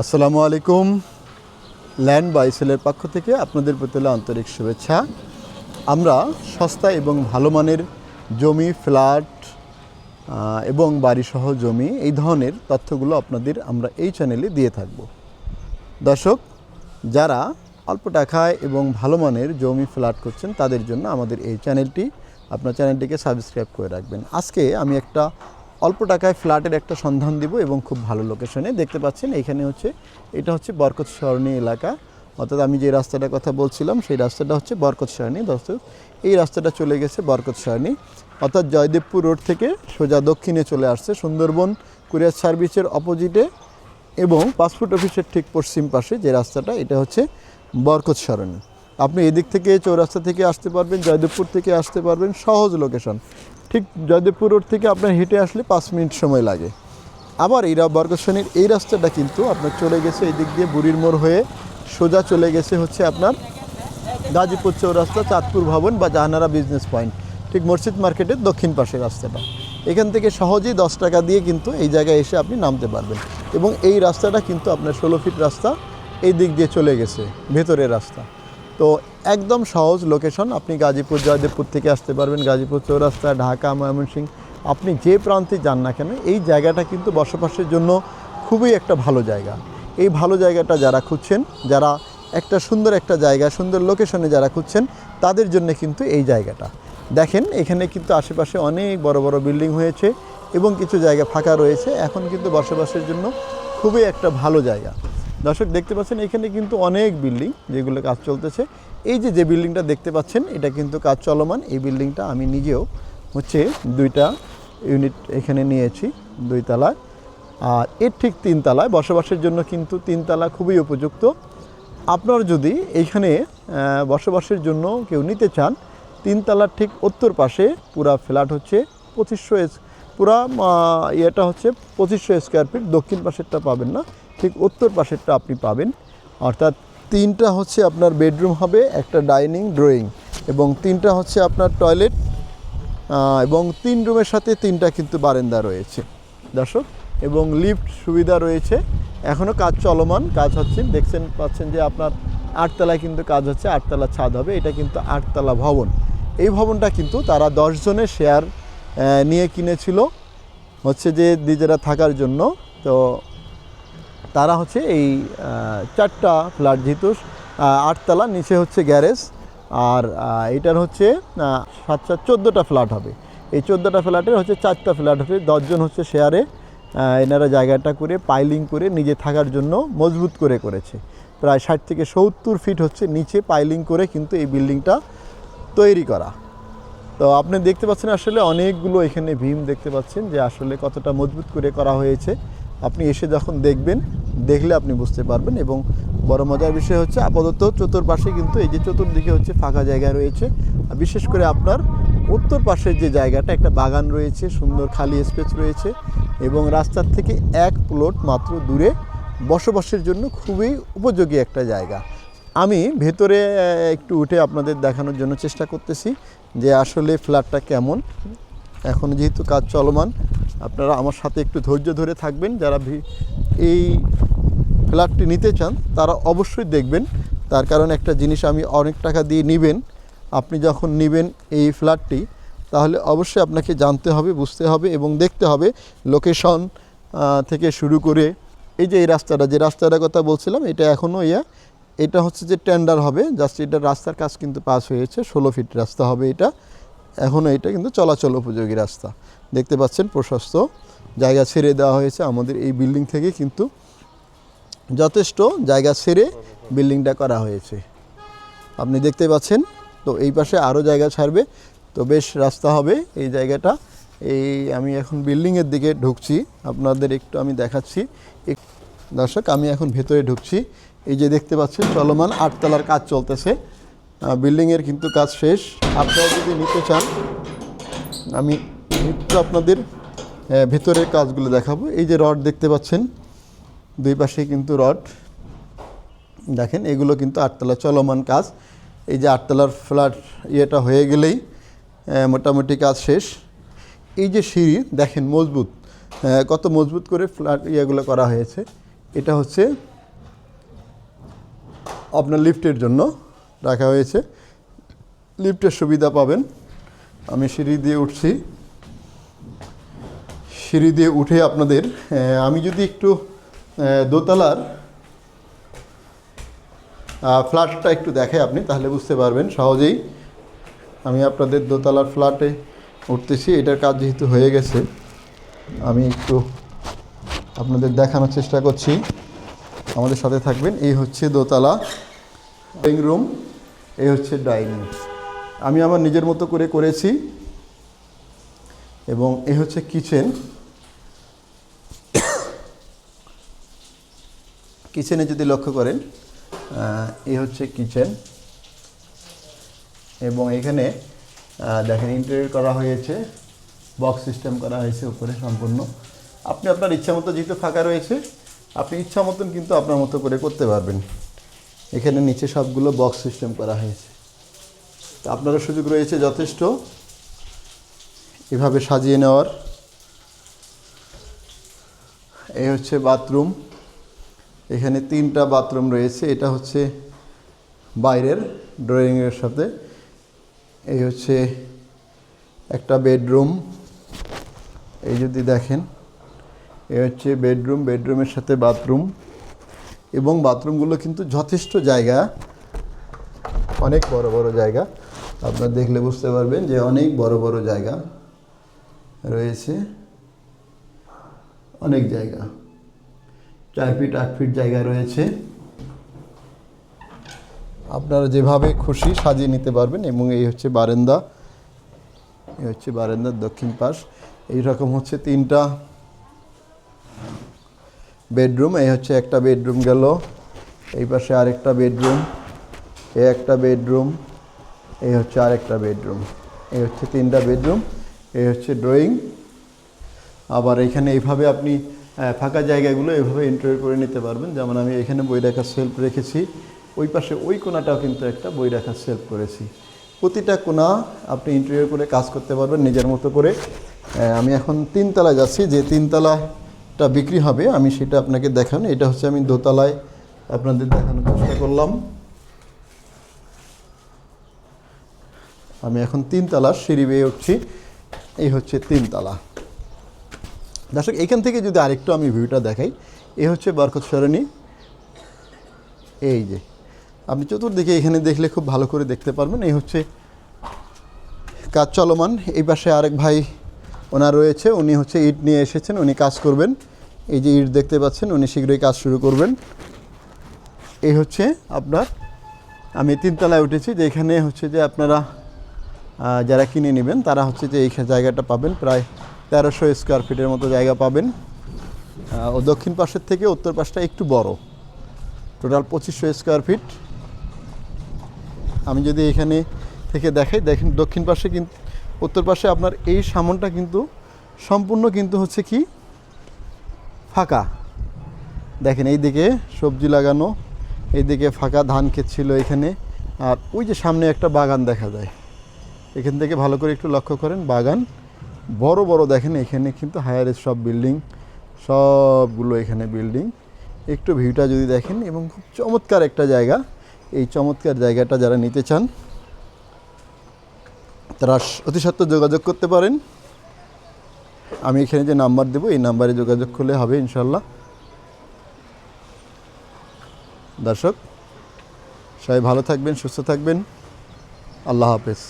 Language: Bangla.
আসসালামু আলাইকুম। ল্যান্ড বাইসেলের পক্ষ থেকে আপনাদের প্রতি আন্তরিক শুভেচ্ছা। আমরা সস্তা এবং ভালো মানের জমি, ফ্ল্যাট এবং বাড়িসহ জমি এই ধরনের তথ্যগুলো আপনাদের আমরা এই চ্যানেলে দিয়ে থাকব। দর্শক, যারা অল্প টাকায় এবং ভালো মানের জমি, ফ্ল্যাট করছেন, তাদের জন্য আমাদের এই চ্যানেলটি, আপনার চ্যানেলটিকে সাবস্ক্রাইব করে রাখবেন। আজকে আমি একটা অল্প টাকায় ফ্ল্যাটের একটা সন্ধান দিব এবং খুব ভালো লোকেশনে দেখতে পাচ্ছেন এখানে হচ্ছে, এটা হচ্ছে বরকত সরণী এলাকা। অর্থাৎ আমি যে রাস্তাটার কথা বলছিলাম, সেই রাস্তাটা হচ্ছে বরকত সরণী। দর্শক, এই রাস্তাটা চলে গেছে বরকত সরণী। অর্থাৎ জয়দেবপুর রোড থেকে সোজা দক্ষিণে চলে আসছে সুন্দরবন কুরিয়ার সার্ভিসের অপোজিটে এবং পাসপোর্ট অফিসের ঠিক পশ্চিম পাশে যে রাস্তাটা, এটা হচ্ছে বরকত সরণি। আপনি এদিক থেকে, চৌরাস্তা থেকে আসতে পারবেন, জয়দেবপুর থেকে আসতে পারবেন, সহজ লোকেশন ঠিক জয়দেবপুর রোড থেকে আপনার হেঁটে আসলে পাঁচ মিনিট সময় লাগে। আবার এই রা- বরকত এই রাস্তাটা কিন্তু আপনার চলে গেছে এই দিক দিয়ে বুড়ির মোড় হয়ে সোজা চলে গেছে হচ্ছে আপনার গাজীপুর চৌরাস্তা, চাঁদপুর ভবন বা জাহানারা বিজনেস পয়েন্ট ঠিক মসজিদ মার্কেটের দক্ষিণ পাশে রাস্তাটা। এখান থেকে সহজেই দশ টাকা দিয়ে কিন্তু এই জায়গায় এসে আপনি নামতে পারবেন এবং এই রাস্তাটা কিন্তু আপনার ষোলো ফিট রাস্তা এই দিক দিয়ে চলে গেছে, ভেতরের রাস্তা। তো একদম সহজ লোকেশন আপনি গাজীপুর, জয়দেবপুর থেকে আসতে পারবেন। গাজীপুর, চৌরাস্তা, ঢাকা, ময়মনসিংহ। আপনি যে প্রান্তে যান না কেন, এই জায়গাটা কিন্তু বসবাসের জন্য খুবই একটা ভালো জায়গা। এই ভালো জায়গাটা যারা খুঁজছেন, যারা একটা সুন্দর একটা জায়গা, সুন্দর লোকেশনে যারা খুঁজছেন, তাদের জন্য কিন্তু এই জায়গাটা। দেখেন, এখানে কিন্তু আশেপাশে অনেক বড় বড় বিল্ডিং হয়েছে এবং কিছু জায়গা ফাঁকা রয়েছে। এখন কিন্তু বসবাসের জন্য খুবই একটা ভালো জায়গা। দর্শক, দেখতে পাচ্ছেন এখানে কিন্তু অনেক বিল্ডিং যেগুলো কাজ চলতেছে। এই যে যে বিল্ডিংটা দেখতে পাচ্ছেন, এটা কিন্তু কাজ চলমান। এই বিল্ডিংটা আমি নিজেও হচ্ছে দুইটা ইউনিট এখানে নিয়েছি দুই তলায় আর এর ঠিক তিন তিনতলায়, বসবাসের জন্য কিন্তু তিনতলা খুবই উপযুক্ত। আপনার যদি এইখানে বসবাসের জন্য কেউ নিতে চান, তিনতলার ঠিক উত্তর পাশে পুরা ফ্ল্যাট হচ্ছে পঁচিশশো পুরা ইয়েটা হচ্ছে পঁচিশশো স্কোয়ার ফিট, দক্ষিণ পাশেরটা পাবেন না। ঠিক উত্তর পাশেরটা আপনি পাবেন। অর্থাৎ তিনটা হচ্ছে আপনার বেডরুম হবে, একটা ডাইনিং, ড্রয়িং এবং তিনটা হচ্ছে আপনার টয়লেট এবং তিন রুমের সাথে তিনটা কিন্তু বারান্দা রয়েছে। দর্শক, এবং লিফট সুবিধা রয়েছে। এখনও কাজ চলমান, কাজ হচ্ছে, দেখছেন, পাচ্ছেন যে আপনার আটতলায় কিন্তু কাজ হচ্ছে, আটতলা ছাদ হবে, এটা কিন্তু আটতলা ভবন। এই ভবনটা কিন্তু তারা দশ জনের শেয়ার নিয়ে কিনেছিল, হচ্ছে যে নিজেরা থাকার জন্য। তো তারা হচ্ছে এই চারটা ফ্ল্যাট যেহেতু আটতলা, নিচে হচ্ছে গ্যারেজ, আর এটার হচ্ছে সাত সাত চোদ্দোটা ফ্ল্যাট হবে। এই চোদ্দোটা ফ্ল্যাটের হচ্ছে চারটা ফ্ল্যাট হবে। দশজন হচ্ছে শেয়ারে এনারা জায়গাটা করে, পাইলিং করে, নিজে থাকার জন্য মজবুত করে করেছে। প্রায় ষাট থেকে সত্তর ফিট হচ্ছে নিচে পাইলিং করে কিন্তু এই বিল্ডিংটা তৈরি করা। তো আপনি দেখতে পাচ্ছেন আসলে অনেকগুলো এখানে ভীম দেখতে পাচ্ছেন যে আসলে কতটা মজবুত করে করা হয়েছে। আপনি এসে যখন দেখবেন দেখলে আপনি বুঝতে পারবেন এবং বড় মজার বিষয় হচ্ছে আপাতত চতুর্পাশে কিন্তু এই যে চতুর্দিকে হচ্ছে ফাঁকা জায়গা রয়েছে। বিশেষ করে আপনার উত্তর পাশের যে জায়গাটা, একটা বাগান রয়েছে, সুন্দর খালি স্পেস রয়েছে এবং রাস্তার থেকে এক প্লট মাত্র দূরে বসবাসের জন্য খুবই উপযোগী একটা জায়গা। আমি ভেতরে একটু উঠে আপনাদের দেখানোর জন্য চেষ্টা করতেছি যে আসলে ফ্ল্যাটটা কেমন। এখন যেহেতু কাজ চলমান, আপনারা আমার সাথে একটু ধৈর্য ধরে থাকবেন। যারা এই ফ্ল্যাটটি নিতে চান, তারা অবশ্যই দেখবেন। তার কারণ একটা জিনিস আমি অনেক টাকা দিয়ে নেবেন। আপনি যখন নেবেন এই ফ্ল্যাটটি, তাহলে অবশ্যই আপনাকে জানতে হবে, বুঝতে হবে এবং দেখতে হবে লোকেশন থেকে শুরু করে এই যে এই রাস্তাটা, যে রাস্তাটার কথা বলছিলাম, এটা এখনও ইয়া, এটা হচ্ছে যে টেন্ডার হবে জাস্ট এটা রাস্তার কাজ কিন্তু পাস হয়েছে, ষোলো ফিট রাস্তা হবে এটা। এখনও এটা কিন্তু চলাচল উপযোগী রাস্তা। দেখতে পাচ্ছেন প্রশস্ত, জায়গা ছেড়ে দেওয়া হয়েছে, আমাদের এই বিল্ডিং থেকে কিন্তু যথেষ্ট জায়গা ছেড়ে বিল্ডিংটা করা হয়েছে। আপনি দেখতে পাচ্ছেন, তো এই পাশে আরও জায়গা ছাড়বে। তো বেশ রাস্তা হবে এই জায়গাটা। এই আমি এখন বিল্ডিংয়ের দিকে ঢুকছি, আপনাদের একটু আমি দেখাচ্ছি। দর্শক, আমি এখন ভেতরে ঢুকছি। এই যে দেখতে পাচ্ছেন, চলমান আটতলার কাজ চলতেছে। বিল্ডিংয়ের কিন্তু কাজ শেষ। আপনারা যদি নিতে চান, আমি একটু আপনাদের ভেতরের কাজগুলো দেখাবো। এই যে রড দেখতে পাচ্ছেন দুই পাশে কিন্তু রড। দেখেন, এগুলো কিন্তু আটতলা চলমান কাজ। এই যে আটতলার ফ্ল্যাট ইয়েটা হয়ে গেলেই মোটামুটি কাজ শেষ। এই যে সিঁড়ি, দেখেন মজবুত। কত মজবুত করে ফ্ল্যাট ইয়েগুলো করা হয়েছে। এটা হচ্ছে আপনার লিফটের জন্য রাখা হয়েছে। লিফটের সুবিধা পাবেন। আমি সিঁড়ি দিয়ে উঠছি। সিঁড়ি দিয়ে উঠে আপনাদের আমি যদি একটু দোতলার ফ্ল্যাটটা একটু দেখে আপনি, তাহলে বুঝতে পারবেন সহজেই। আমি আপনাদের দোতলার ফ্ল্যাটে উঠতেছি, এটার কাজ যেহেতু হয়ে গেছে, আমি একটু আপনাদের দেখানোর চেষ্টা করছি। আমাদের সাথে থাকবেন, এই হচ্ছে দোতলা ড্রয়িং রুম এই হচ্ছে ডাইনিং আমি আমার নিজের মতো করে করেছি, এবং এই হচ্ছে কিচেন কিচেনে যদি লক্ষ্য করেন এই হচ্ছে কিচেন এবং এখানে দেখেন ইন্টেরিয়র করা হয়েছে বক্স সিস্টেম করা হয়েছে উপরে সম্পূর্ণ। আপনি আপনার ইচ্ছা মতো যেহেতু ফাঁকা রয়েছে, আপনি ইচ্ছা মতন কিন্তু আপনার মতো করে করতে পারবেন। এখানে নিচে সবগুলো বক্স সিস্টেম করা হয়েছে। তো আপনারও সুযোগ রয়েছে যথেষ্ট। এভাবে সাজিয়ে নেওয়ার। এই হচ্ছে বাথরুম এখানে তিনটা বাথরুম রয়েছে, এটা হচ্ছে বাইরের ড্রয়িংয়ের সাথে, এই হচ্ছে একটা বেডরুম, এই যদি দেখেন, এই হচ্ছে বেডরুম বেডরুমের সাথে বাথরুম, এবং বাথরুমগুলো কিন্তু যথেষ্ট জায়গা, অনেক বড় বড় জায়গা, আপনারা দেখলে বুঝতে পারবেন যে অনেক বড় বড় জায়গা রয়েছে, অনেক জায়গা। চার ফিট, আট ফিট জায়গা রয়েছে। আপনারা যেভাবে খুশি সাজিয়ে নিতে পারবেন এবং এই হচ্ছে বারান্দা। এই হচ্ছে বারান্দার দক্ষিণ পাশ। এই রকম হচ্ছে তিনটা বেডরুম, এই হচ্ছে একটা বেডরুম গেল। এই পাশে আরেকটা বেডরুম, এই একটা বেডরুম, এই হচ্ছে আরেকটা বেডরুম। এই হচ্ছে তিনটা বেডরুম, এই হচ্ছে ড্রয়িং। আবার এখানে এইভাবে আপনি ফাঁকা জায়গাগুলো এভাবে ইন্টারভিউ করে নিতে পারবেন। যেমন আমি এখানে বই রাখার সেলফ রেখেছি। ওই পাশে ওই কোনাটাও কিন্তু একটা বই রাখার সেলফ করেছি। প্রতিটা কোণা আপনি ইন্টারভিউ করে কাজ করতে পারবেন নিজের মতো করে। আমি এখন তিনতলায় যাচ্ছি। যে তিনতলাটা বিক্রি হবে, আমি সেটা আপনাকে দেখানো। এটা হচ্ছে আমি দোতলায় আপনাদের দেখানোর চেষ্টা করলাম। আমি এখন তিনতলা সিঁড়ি বেয়ে উঠছি। এই হচ্ছে তিনতলা। দর্শক, এখান থেকে যদি আরেকটু আমি ভিউটা দেখাই, এ হচ্ছে বরকত সরণি। এই যে, আপনি চতুর্দিকে এখানে দেখলে খুব ভালো করে দেখতে পারবেন, এই হচ্ছে কাজ চলমান। এই পাশে আরেক ভাই ওনার রয়েছে, উনি হচ্ছে ইট নিয়ে এসেছেন, উনি কাজ করবেন। এই যে ইট দেখতে পাচ্ছেন, উনি শীঘ্রই কাজ শুরু করবেন। এই হচ্ছে আপনার, আমি তিনতলায় উঠেছি, যে এখানে হচ্ছে যে আপনারা যারা কিনে নেবেন, তারা হচ্ছে যে এই জায়গাটা পাবেন প্রায় তেরোশো স্কোয়ার ফিটের মতো জায়গা পাবেন। ও দক্ষিণ পাশের থেকে উত্তর পাশটা একটু বড়। টোটাল পঁচিশশো স্কোয়ার ফিট আমি যদি এখানে থেকে দেখাই, দেখেন দক্ষিণ পাশে কিন্তু উত্তর পাশে আপনার এই সামনটা কিন্তু সম্পূর্ণ কিন্তু হচ্ছে কি? ফাঁকা। দেখেন এই দিকে সবজি লাগানো, এইদিকে ফাঁকা ধান ক্ষেত ছিল এখানে। আর ওই যে সামনে একটা বাগান দেখা যায়। এখান থেকে ভালো করে একটু লক্ষ্য করেন, বাগান। বড় বড় দেখেন, এখানে কিন্তু হায়ার সব বিল্ডিং সবগুলো এখানে বিল্ডিং একটু ভিউটা যদি দেখেন, এবং খুব চমৎকার একটা জায়গা। এই চমৎকার জায়গাটা যারা নিতে চান, তারা অতি সত্ত্বর যোগাযোগ করতে পারেন। আমি এখানে যে নাম্বার দেবো, এই নাম্বারে যোগাযোগ করলে হবে ইনশাল্লাহ দর্শক, সবাই ভালো থাকবেন, সুস্থ থাকবেন। আল্লাহ হাফেজ।